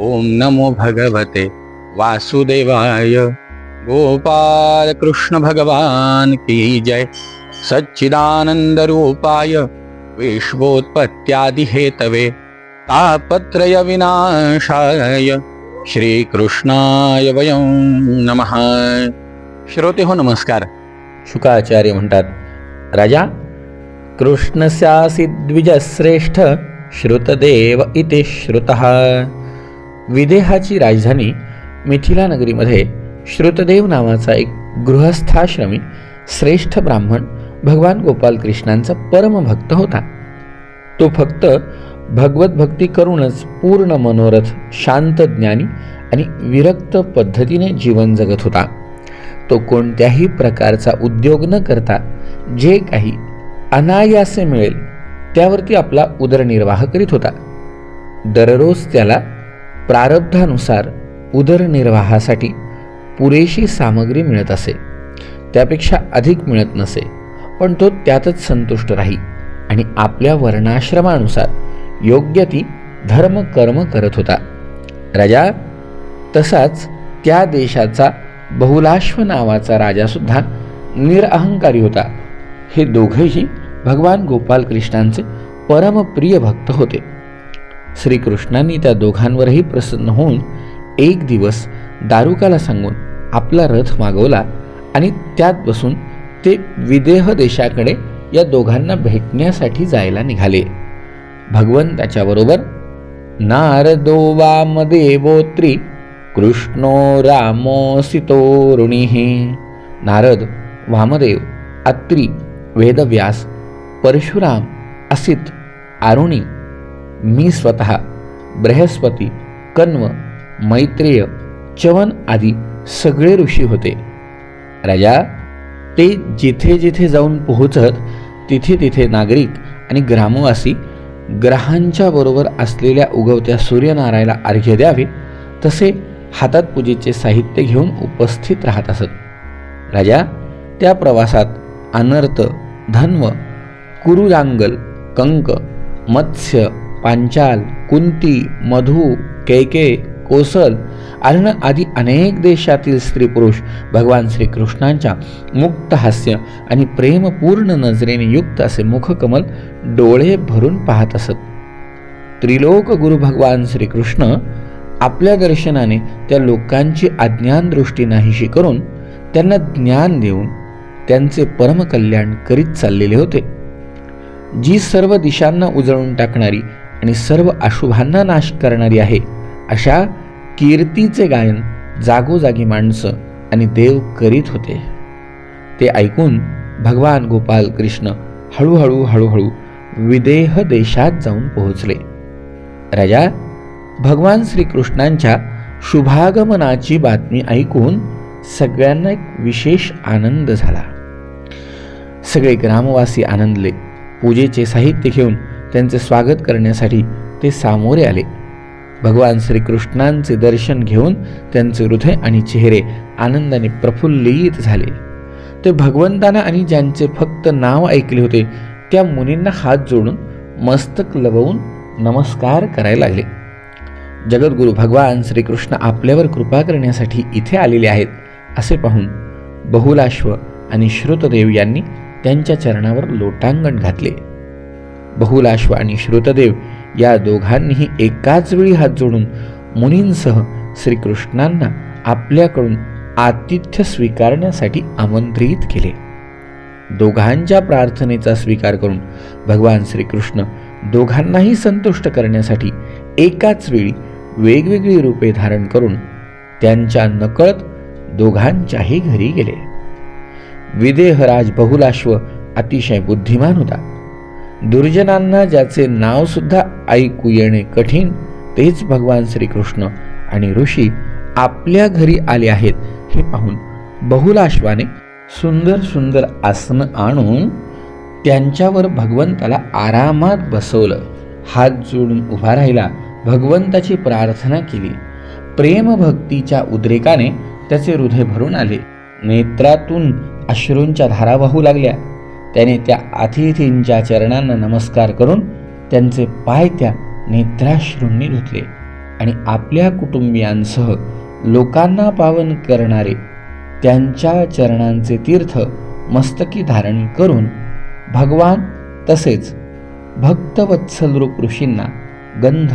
ओम नमो भगवते वासुदेवाय। गोपाल कृष्ण भगवान की जय। सच्चिदानंद रूपाय विश्वोत्पत्त्यादि हेतवे तापत्रय विनाशाय। श्रीकृष्णाय वयं नमः। श्रोते हो नमस्कार। शुकाचार्य म्हणतात राजा कृष्णस्यासि द्विजश्रेष्ठ श्रुतदेव इति श्रुतः। विदेहाची राजधानी मिथिला नगरीमध्ये श्रुतदेव नावाचा एक गृहस्थाश्रमी श्रेष्ठ ब्राह्मण भगवान गोपाल कृष्णांचा परमभक्त होता. तो फक्त भगवत भक्ती करूनच पूर्ण मनोरथ शांत ज्ञानी आणि विरक्त पद्धतीने जीवन जगत होता. तो कोणत्याही प्रकारचा उद्योग न करता जे काही अनायासे मिळेल त्यावरती आपला उदरनिर्वाह करीत होता. दररोज त्याला प्रारब्धानुसार उदरनिर्वाहासाठी पुरेशी सामग्री मिळत असे. त्यापेक्षा अधिक मिळत नसे पण तो त्यातच संतुष्ट राही आणि आपल्या वर्णाश्रमानुसार योग्य ती धर्म कर्म करत होता. राजा तसाच त्या देशाचा बहुलाश्व नावाचा राजासुद्धा निरअहंकारी होता. हे दोघेही भगवान गोपाल कृष्णांचे परमप्रिय भक्त होते. श्रीकृष्णांनी त्या दोघांवरही प्रसन्न होऊन एक दिवस दारुकाला सांगून आपला रथ मागवला आणि त्यात बसून ते विदेह देशाकडे या दोघांना भेटण्यासाठी जायला निघाले. भगवंताच्याबरोबर नारदो वामदेवोत्री कृष्णो रामोसितोरुणीः नारद वामदेव अत्री वेदव्यास परशुराम असित आरुणी मी स्वतः बृहस्पती कण्व मैत्रेय चवन आदी सगळे ऋषी होते. राजा ते जिथे जिथे जाऊन पोहोचत तिथे तिथे नागरिक आणि ग्रामवासी ग्रहांच्या बरोबर असलेल्या उगवत्या सूर्यनारायणाला अर्घ्य द्यावे तसे हातात पूजेचे साहित्य घेऊन उपस्थित राहत असत. राजा त्या प्रवासात अनर्थ धन्व कुरुरांगल कंक मत्स्य पांचाल कुंती मधु कैके कोसल अर्ण आदी अनेक देशातील स्त्री पुरुष भगवान श्रीकृष्णांच्या मुक्त हास्य आणि प्रेमपूर्ण नजरेने युक्त असे मुखकमल डोळे भरून पाहत असत. त्रिलोक गुरु भगवान श्रीकृष्ण आपल्या दर्शनाने त्या लोकांची अज्ञान दृष्टी नाहीशी करून त्यांना ज्ञान देऊन त्यांचे परमकल्याण करीत चाललेले होते. जी सर्व दिशांना उजळून टाकणारी आणि सर्व अशुभांना नाश करणारी आहे. अशा कीर्तीचे गायन जागोजागी माणसं आणि देव करीत होते. ते ऐकून भगवान गोपाल कृष्ण हळूहळू हळूहळू विदेह देशात जाऊन पोहोचले. राजा भगवान श्रीकृष्णांच्या शुभागमनाची बातमी ऐकून सगळ्यांना एक विशेष आनंद झाला. सगळे ग्रामवासी आनंदले. पूजेचे साहित्य घेऊन त्यांचे स्वागत करण्यासाठी ते सामोरे आले. भगवान श्रीकृष्णांचे दर्शन घेऊन त्यांचे हृदय आणि चेहरे आनंदाने प्रफुल्लित झाले. ते भगवंतांना आणि ज्यांचे फक्त नाव ऐकले होते त्या मुनींना हात जोडून मस्तक लवून नमस्कार करायला लागले. जगद्गुरु भगवान श्रीकृष्ण आपल्यावर कृपा करण्यासाठी इथे आलेले आहेत असे पाहून बहुलाश्व आणि श्रुतदेव यांनी त्यांच्या चरणावर लोटांगण घातले. बहुलाश्व आणि श्रुतदेव या दोघांनीही एकाच वेळी हात जोडून मुनींसह श्रीकृष्णांना आपल्याकडून आतिथ्य स्वीकारण्यासाठी आमंत्रित केले. दोघांच्या प्रार्थनेचा स्वीकार करून भगवान श्रीकृष्ण दोघांनाही संतुष्ट करण्यासाठी एकाच वेळी वेगवेगळी रूपे धारण करून त्यांच्या नकळत दोघांच्याही घरी गेले. विदेहराज बहुलाश्व अतिशय बुद्धिमान होता. दुर्जनांना ज्याचे नाव सुद्धा ऐकू येणे कठीण तेच भगवान श्रीकृष्ण आणि ऋषी आपल्या घरी आले आहेत हे पाहून बहुलाश्वाने सुंदर सुंदर आसनं आणून त्यांच्यावर भगवंताला आरामात बसवलं. हात जोडून उभा राहिला भगवंताची प्रार्थना केली. प्रेमभक्तीच्या उद्रेकाने त्याचे हृदय भरून आले. नेत्रातून अश्रूंच्या धारा वाहू लागल्या. त्याने त्या अतिथींच्या चरणांना नमस्कार करून त्यांचे पाय त्या नेत्राश्रूंनी धुतले आणि आपल्या कुटुंबियांसह लोकांना पावन करणारे त्यांच्या चरणांचे तीर्थ मस्तकी धारण करून भगवान तसेच भक्तवत्सल रूप ऋषींना गंध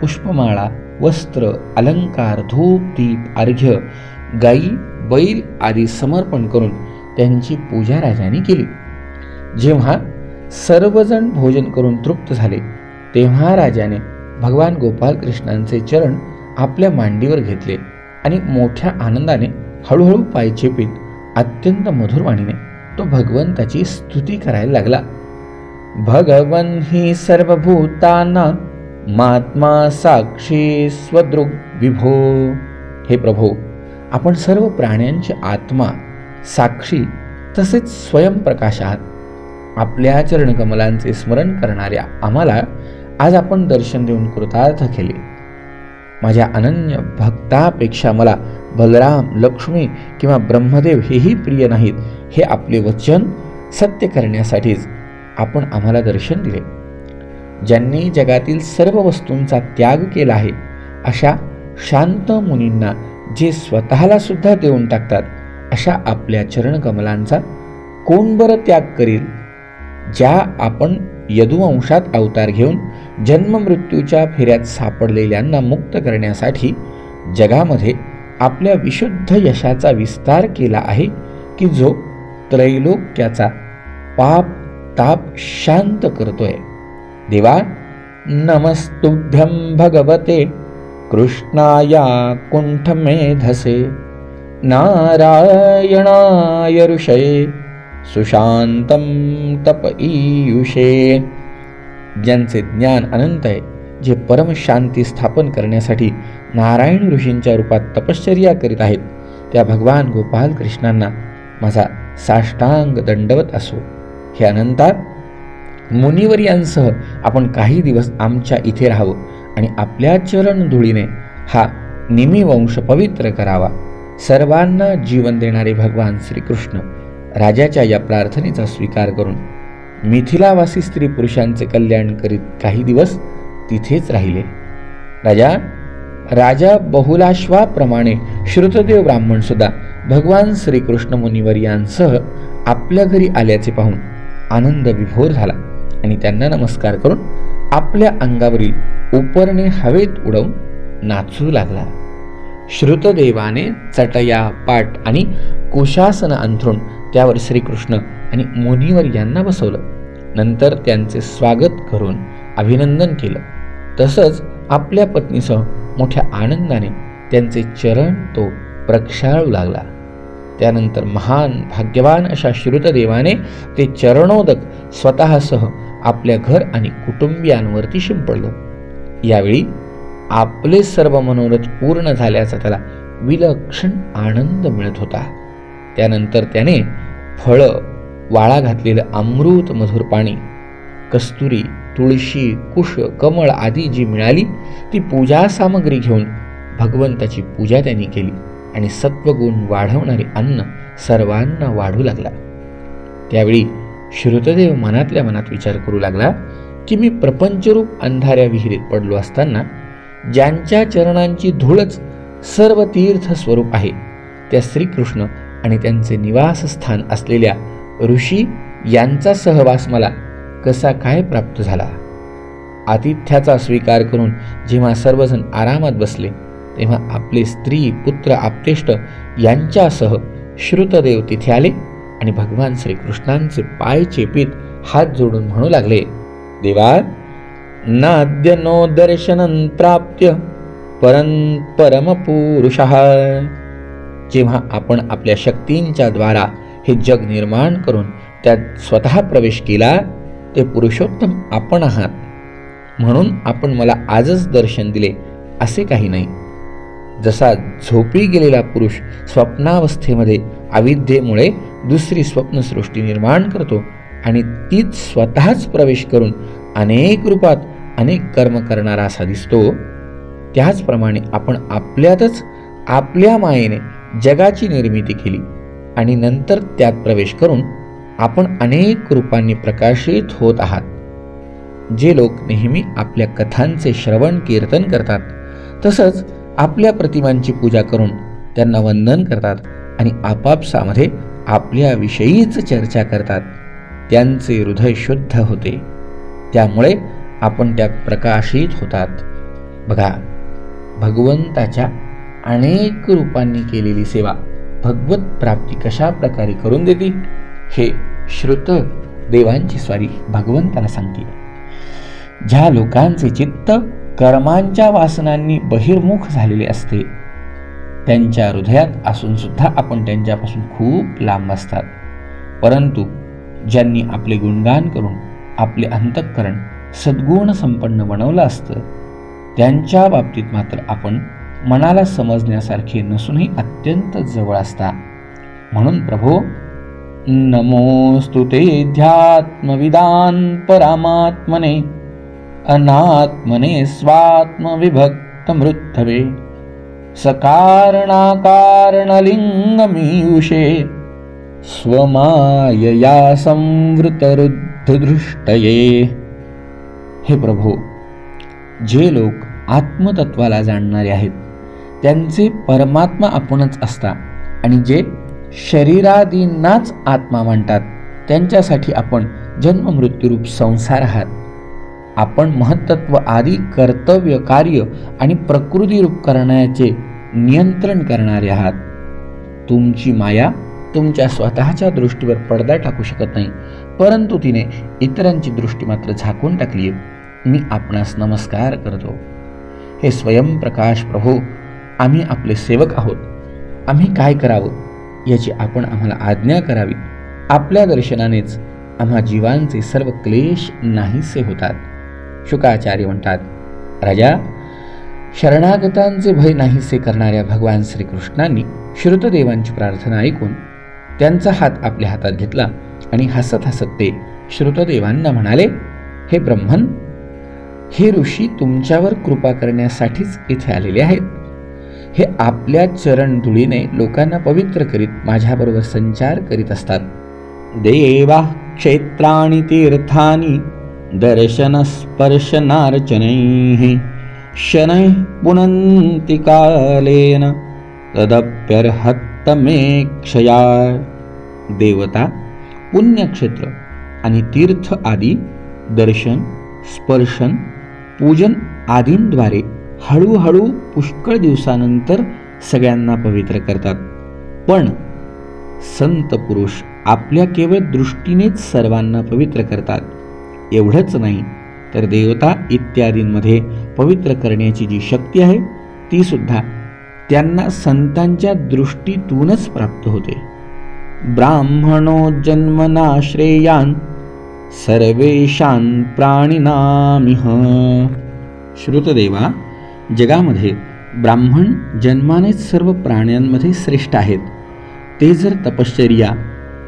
पुष्पमाळा वस्त्र अलंकार धूप दीप अर्घ्य गाई बैल आदी समर्पण करून त्यांची पूजा राजाने केली. जेव्हा सर्वजण भोजन करून तृप्त झाले तेव्हा राजाने भगवान गोपाल कृष्णांचे चरण आपल्या मांडीवर घेतले आणि मोठ्या आनंदाने हळूहळू पाय चेपीत अत्यंत मधुरवाणीने तो भगवंताची स्तुती करायला लागला. भगवन ही सर्वभूतांना महात्मा साक्षी स्वदृग विभो. हे प्रभो आपण सर्व प्राण्यांचे आत्मा साक्षी तसेच स्वयंप्रकाश आहात आपल्या चरणकमलांचे स्मरण करणाऱ्या आम्हाला आज आपण दर्शन देऊन कृतार्थ केले. माझ्या अनन्य भक्तापेक्षा मला बलराम लक्ष्मी किंवा ब्रह्मदेव हेही प्रिय नाहीत हे आपले वचन सत्य करण्यासाठीच आपण आम्हाला दर्शन दिले. ज्यांनी जगातील सर्व वस्तूंचा त्याग केला आहे अशा शांत मुनींना जे स्वतःला सुद्धा देऊन टाकतात अशा आपल्या चरणकमलांचा कोण बरं त्याग करील? ज्या आपण यदुवंशात अवतार घेऊन जन्ममृत्यूच्या फेऱ्यात सापडलेल्यांना मुक्त करण्यासाठी जगामध्ये आपल्या विशुद्ध यशाचा विस्तार केला आहे की जो त्रैलोक्याचा पाप ताप शांत करतोय. देवा नमस्तुभ्यं भगवते कृष्णाया कुंठमेधसे नारायणाय ऋषये सुशांतम तप ईयुषे. ज्यांचे ज्ञान अनंत आहे जे परमशांती स्थापन करण्यासाठी नारायण ऋषींच्या रूपात तपश्चर्या करीत आहेत त्या भगवान गोपाल कृष्णांना माझा साष्टांग दंडवत असो. हे अनंता मुनिवर्यांसह आपण काही दिवस आमच्या इथे राहावं आणि आपल्या चरण धुळीने हा निमिवंश पवित्र करावा. सर्वांना जीवन देणारे भगवान श्रीकृष्ण राजाच्या या प्रार्थनेचा स्वीकार करून मिथिलावासी स्त्री पुरुषांचे कल्याण करीत काही दिवस तिथेच राहिले. राजा राजा बहुलाश्वाप्रमाणे श्रुतदेव ब्राह्मण सुद्धा भगवान श्रीकृष्ण मुनिवर यांसह आपल्या घरी आल्याचे पाहून आनंद विभोर झाला आणि त्यांना नमस्कार करून आपल्या अंगावरील उपरणे हवेत उडवून नाचू लागला. श्रुतदेवाने चटया पाट आणि कुशासन अंथरून त्यावर श्रीकृष्ण आणि मुनिवर यांना बसवलं. नंतर त्यांचे स्वागत करून अभिनंदन केलं. तसंच आपल्या पत्नीसह मोठ्या आनंदाने त्यांचे चरण तो प्रक्षाळू लागला. त्यानंतर महान भाग्यवान अशा श्रुतदेवाने ते चरणोदक स्वतःसह आपल्या घर आणि कुटुंबियांवरती शिंपडलं. यावेळी आपले सर्व मनोरथ पूर्ण झाल्याचा त्याला विलक्षण आनंद मिळत होता. त्यानंतर त्याने फळं वाळा घातलेलं अमृत मधुर पाणी कस्तुरी तुळशी कुश कमळ आदी जी मिळाली ती पूजा सामग्री घेऊन भगवंताची पूजा त्यांनी केली आणि सत्वगुण वाढवणारे अन्न सर्वांना वाढू लागला. त्यावेळी श्रुतदेव मनातल्या मनात विचार करू लागला की मी प्रपंचरूप अंधाऱ्या विहिरीत पडलो असताना ज्यांच्या चरणांची धूळच सर्व तीर्थ स्वरूप आहे त्या श्रीकृष्ण आणि त्यांचे निवासस्थान असलेल्या ऋषी यांचा सहवास मला कसा काय प्राप्त झाला? आतिथ्याचा स्वीकार करून जेव्हा सर्वजण आरामात बसले तेव्हा आपले स्त्री पुत्र आप्तेष्ट यांच्यासह श्रुतदेव तिथे आले आणि भगवान श्रीकृष्णांचे पाय चेपीत हात जोडून म्हणू लागले देवा नाद्य नो दर्शन प्राप्य परम पुरुषः जेव्हा आपण आपल्या शक्तींच्या द्वारा हे जग निर्माण करून त्यात स्वतः प्रवेश केला ते पुरुषोत्तम आपण आहात. म्हणून आपण मला आजच दर्शन दिले असे काही नाही. जसा झोपी गेलेला पुरुष स्वप्नावस्थेमध्ये अविद्येमुळे दुसरी स्वप्नसृष्टी निर्माण करतो आणि तीच स्वतःच प्रवेश करून अनेक रूपात अनेक कर्म करणारा असा दिसतो त्याचप्रमाणे आपण आपल्यातच आपल्या मायेने जगाची निर्मिती केली आणि नंतर त्यात प्रवेश करून आपण अनेक रूपांनी प्रकाशित होत आहात. जे लोक नेहमी आपल्या कथांचे श्रवण कीर्तन करतात तसंच आपल्या प्रतिमांची पूजा करून त्यांना वंदन करतात आणि आपापसामध्ये आपल्याविषयीच चर्चा करतात. त्यांचे हृदय शुद्ध होते. त्यामुळे आपण त्यात प्रकाशित होतात. बघा भगवंताच्या अनेक रूपांनी केलेली सेवा भगवत प्राप्ती कशा प्रकारे करून देते हे श्रुत देवांची स्वारी भगवंताला सांगते ज्या लोकांचे चित्त कर्मांच्या वासनांनी बहिर्मुख झालेले असते त्यांच्या हृदयात असून सुद्धा आपण त्यांच्यापासून खूप लांब असतात. परंतु ज्यांनी आपले गुणगान करून आपले अंतःकरण सद्गुण संपन्न बनवलं असतं त्यांच्या बाबतीत मात्र आपण मनाला समजण्यासारखे नसूनही अत्यंत जवळ असता. म्हणून प्रभो नमोस्तु ते ध्यात्मविदान परामात्मने अनात्मने स्वात्मविभक्त मृत्तवे सकारणाकारणलिङ्गमीयुषे स्वमायया संवृतरुद्धदृष्टये. हे प्रभो जे लोक आत्मतत्वाला जाणणारे आहेत त्यांचे परमात्मा आपणच असता. आणि जे शरीरादींनाच आत्मा मानतात त्यांच्यासाठी आपण जन्ममृत्यूरूप संसार आहात. आपण महत्त्व आदी कर्तव्य कार्य आणि प्रकृतीरूप करण्याचे नियंत्रण करणारे आहात. तुमची माया तुमच्या स्वतःच्या दृष्टीवर पडदा टाकू शकत नाही परंतु तिने इतरांची दृष्टी मात्र झाकून टाकली आहे मी आपणास नमस्कार करतो. हे स्वयंप्रकाश प्रभू आम्ही आपले सेवक आहोत. आम्ही काय करावं याची आपण आम्हाला आज्ञा करावी. आपल्या दर्शनानेच आम्हा जीवांचे सर्व क्लेश नाहीसे होतात. शुकाचार्य म्हणतात राजा शरणागतांचे भय नाहीसे करणाऱ्या भगवान श्रीकृष्णांनी श्रुतदेवांची प्रार्थना ऐकून त्यांचा हात आपल्या हातात घेतला आणि हसत हसत ते श्रुतदेवांना म्हणाले हे ब्रह्मन हे ऋषी तुमच्यावर कृपा करण्यासाठीच इथे आलेले आहेत. हे आपल्या चरण धुळीने लोकांना पवित्र करीत माझ्याबरोबर संचार करीत असतात. देवा क्षेत्राणि तीर्थानि दर्शनस्पर्शनार्चनैः शनैः पुनन्ति कालेन तदप्यर्हत्तमे क्षया देवता पुण्यक्षेत्र आणि तीर्थ आदी दर्शन स्पर्शन पूजन आदींद्वारे हळूहळू पुष्कळ दिवसानंतर सगळ्यांना पवित्र करतात. पण संत पुरुष आपल्या केवळ दृष्टीनेच सर्वांना पवित्र करतात. एवढंच नाही तर देवता इत्यादींमध्ये पवित्र करण्याची जी शक्ती आहे ती सुद्धा त्यांना संतांच्या दृष्टीतूनच प्राप्त होते. ब्राह्मणो जन्मना श्रेयान सर्वेशान प्राणिनामिह. श्रुतदेवा जगामध्ये ब्राह्मण जन्मानेच सर्व प्राण्यांमध्ये श्रेष्ठ आहेत. ते जर तपश्चर्या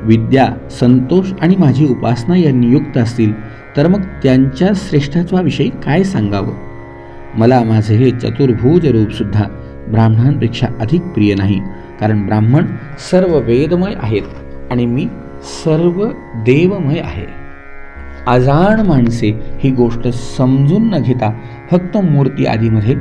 विद्या संतोष आणि माझी उपासना यांनी युक्त असतील तर मग त्यांच्या श्रेष्ठत्वाविषयी काय सांगावं? मला माझे हे चतुर्भुज रूपसुद्धा ब्राह्मणांपेक्षा अधिक प्रिय नाही कारण ब्राह्मण सर्व वेदमय आहेत आणि मी सर्व देवमय आहे. अजाण माणसे ही गोष्ट समजून न घेता फक्त मूर्ती आदीमध्ये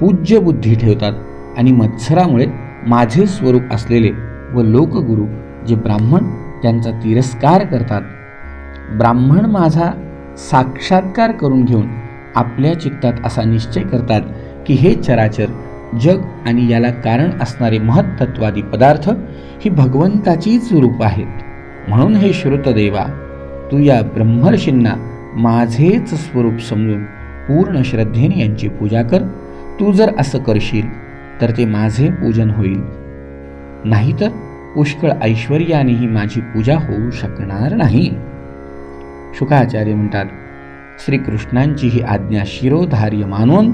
पूज्य बुद्धी ठेवतात आणि मत्सरामुळे माझे स्वरूप असलेले व लोकगुरू जे ब्राह्मण त्यांचा तिरस्कार करतात. ब्राह्मण माझा साक्षात्कार करून घेऊन आपल्या चित्तात असा निश्चय करतात की हे चराचर जग आणि याला कारण असणारे महत्त्वादी पदार्थ ही भगवंताचीच रूप आहेत. म्हणून हे श्रुतदेवा तू या ब्रह्मर्षींना माझेच स्वरूप समजून पूर्ण श्रद्धेने यांची पूजा कर. तू जर असं करशील तर ते माझे पूजन होईल. नाहीतर पुष्कळ ऐश्वर्यानेही माझी पूजा होऊ शकणार नाही. शुकाचार्य म्हणतात श्रीकृष्णांची ही आज्ञा शिरोधार्य मानून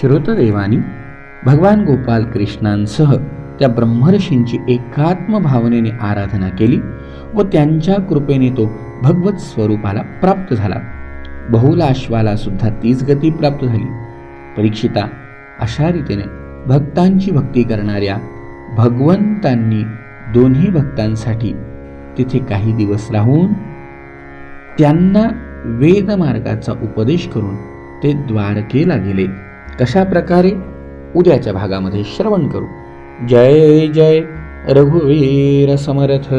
श्रुतदेवानी भगवान गोपाल कृष्णांसह त्या ब्रह्मर्षींची एकात्म भावनेने आराधना केली. व त्यांच्या कृपेने तो भगवत स्वरूपाला प्राप्त झाला. बहुलाश्वाला सुद्धा तीच गती प्राप्त झाली. परीक्षिता अशा रीतीने भक्तांची भक्ती करणाऱ्या भगवंतांनी दोन्ही भक्तांसाठी तिथे काही दिवस राहून त्यांना वेदमार्गाचा उपदेश करून ते द्वारकेला गेले. कशा प्रकारे उद्याच्या भागामध्ये श्रवण करू. जय जय रघुवीर समर्थ.